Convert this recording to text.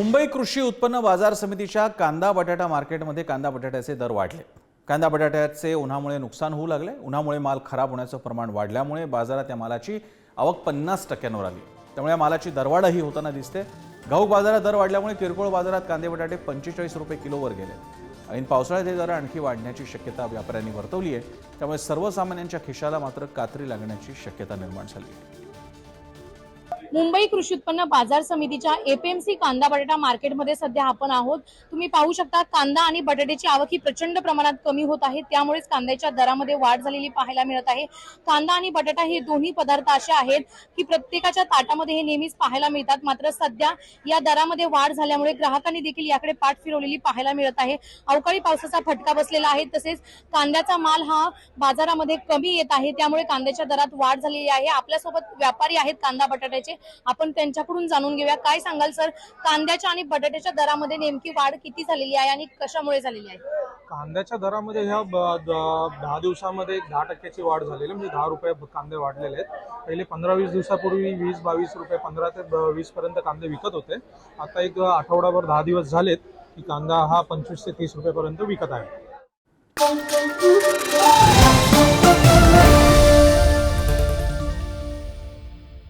मुंबई कृषी उत्पन्न बाजार समितीच्या कांदा बटाटा मार्केटमध्ये कांदा बटाट्याचे दर वाढले. कांदा बटाट्याचे उन्हामुळे नुकसान होऊ लागले. उन्हामुळे माल खराब होण्याचं प्रमाण वाढल्यामुळे बाजारात या मालाची आवक पन्नास टक्क्यांवर आली. त्यामुळे या मालाची दरवाढही होताना दिसते. घाऊक बाजारात दर वाढल्यामुळे किरकोळ बाजारात कांदे बटाटे पंचेचाळीस रुपये किलोवर गेले. ऐन पावसाळ्यात हे दर आणखी वाढण्याची शक्यता व्यापाऱ्यांनी वर्तवली आहे. त्यामुळे सर्वसामान्यांच्या खिशाला मात्र कात्री लागण्याची शक्यता निर्माण झाली आहे. मुंबई कृषी उत्पन्न बाजार समितीच्या एपीएमसी कांदा बटाटा मार्केटमध्ये सध्या आपण आहोत. तुम्ही पाहू शकता कांदा आणि बटाट्याची आवक ही प्रचंड प्रमाणात कमी होत आहे. त्यामुळेच कांद्याच्या दरामध्ये वाढ झालेली पाहायला मिळत आहे. कांदा आणि बटाटा हे दोन्ही पदार्थ असे आहेत की प्रत्येकाच्या ताटामध्ये हे नेहमीच पाहायला मिळतात. मात्र सध्या या दरामध्ये वाढ झाल्यामुळे ग्राहकांनी देखील याकडे पाठ फिरवलेली पाहायला मिळत आहे. अवकाळी पावसाचा फटका बसलेला आहे. तसेच कांद्याचा माल हा बाजारामध्ये कमी येत आहे. त्यामुळे कांद्याच्या दरात वाढ झालेली आहे. आपल्यासोबत व्यापारी आहेत कांदा बटाट्याचे. आपण त्यांच्याकडून जाणून घेऊया. काय सांगाल सर? कांद्याच्या आणि बटाट्याच्या दरामध्ये नेमकी वाढ किती झालेली आहे आणि कशामुळे झालेली आहे? कांद्याच्या दरामध्ये ह्या दहा दिवसामध्ये एक दहा टक्क्याची वाढ झालेली आहे. म्हणजे दहा रुपये कांदे वाढलेले आहेत. पहिले पंधरा वीस दिवसापूर्वी वीस बावीस रुपये पंधरा ते वीस पर्यंत कांदे विकत होते. आता एक आठवडाभर दहा दिवस झालेत की कांदा हा पंचवीस ते तीस रुपयेपर्यंत विकत आहे.